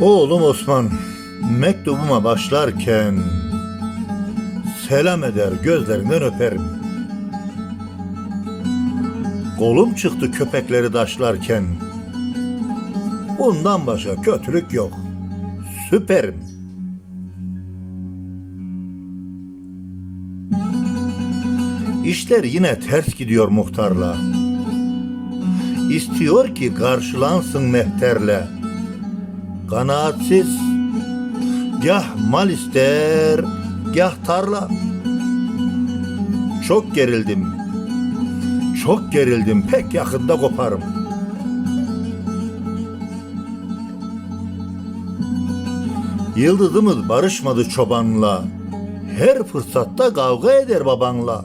Oğlum Osman mektubuma başlarken selam eder gözlerinden öperim. Kolum çıktı köpekleri daşlarken. Bundan başka kötülük yok. Süperim. İşler yine ters gidiyor muhtarla. İstiyor ki karşılansın mehterle. Kanaatsiz, gah mal ister, gah tarla. Çok gerildim, çok gerildim, pek yakında koparım. Yıldızımız barışmadı çobanla, her fırsatta kavga eder babanla.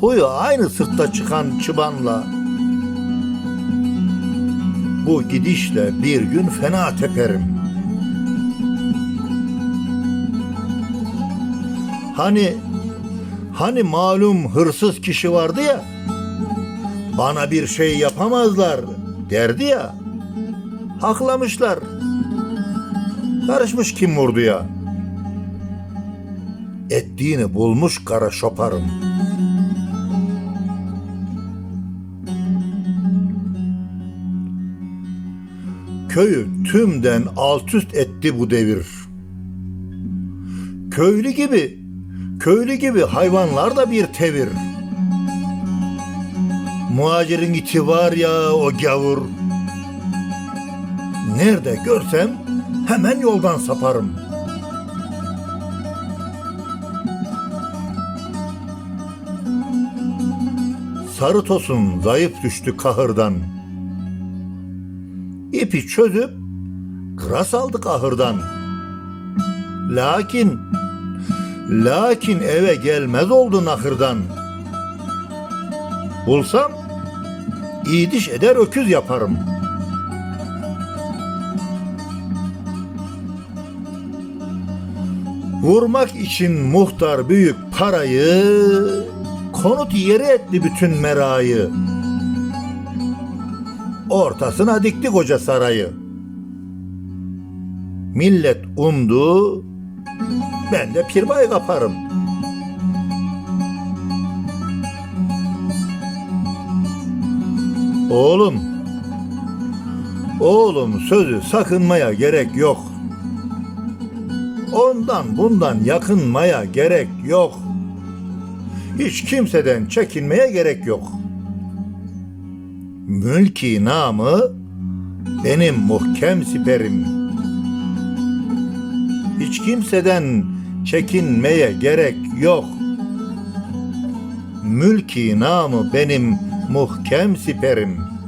Huyu aynı sırtta çıkan çıbanla. Bu gidişle bir gün fena teperim. Hani hani malum hırsız kişi vardı ya. Bana bir şey yapamazlar derdi ya. Haklamışlar. Karışmış kim vurduya. Ettiğini bulmuş kara şoparım. Köyü tümden alt üst etti bu devir. Köylü gibi, köylü gibi hayvanlar da bir tevir. Muhacirin iti var ya o gavur. Nerede görsem hemen yoldan saparım. Sarı tosun zayıf düştü kahırdan. İpi çözüp kıras aldık ahırdan. Lakin, lakin eve gelmez oldu nahırdan. Bulsam, iyi diş eder öküz yaparım. Vurmak için muhtar büyük parayı, konut yeri etti bütün merayı. Ortasına dikti koca sarayı. Millet umdu, ben de pirbay kaparım. Oğlum, oğlum sözü sakınmaya gerek yok. Ondan bundan yakınmaya gerek yok. Hiç kimseden çekinmeye gerek yok.'' Mülki namı benim muhkem siperim. Hiç kimseden çekinmeye gerek yok. Mülki namı benim muhkem siperim.''